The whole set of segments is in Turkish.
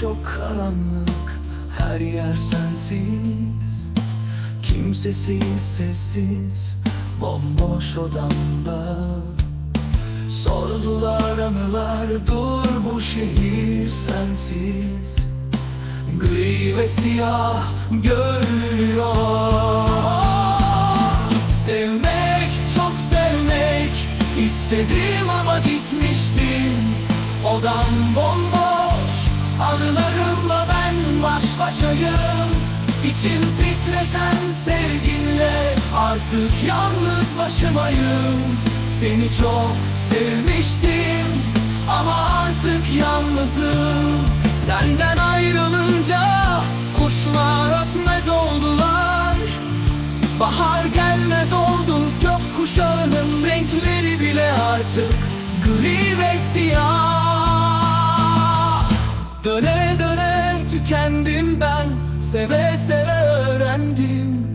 çok karanlık. Her yer sensiz. Kimsesiz sessiz. Bomboş odamda. Sordular anılar dur bu şehir sensiz. Gri ve siyah görüyor Sevmek çok sevmek. İstedim ama gitmiştim. Odam bomboş başayım İçim titreten sevginle artık yalnız başımayım. Seni çok sevmiştim ama artık yalnızım. Senden ayrılınca kuşlar ötmez oldular. Bahar gelmez oldu gökkuşağının renkleri bile artık seve seve öğrendim.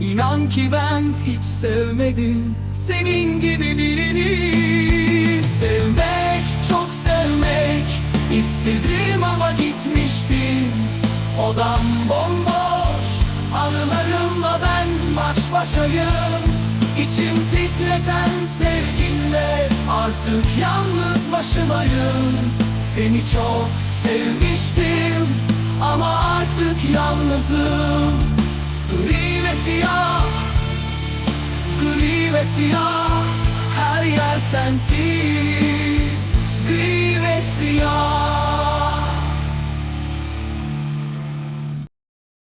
İnan ki ben hiç sevmedim senin gibi birini. Sevmek çok sevmek istedim ama gitmiştim Odam bomboş anılarımla ben baş başayım. İçim titreten sevginle artık yalnız başımayım. Seni çok sevmiştim ama artık yalnızım. Gri ve siyah Gri ve siyah. Her yer sensiz. Gri ve siyah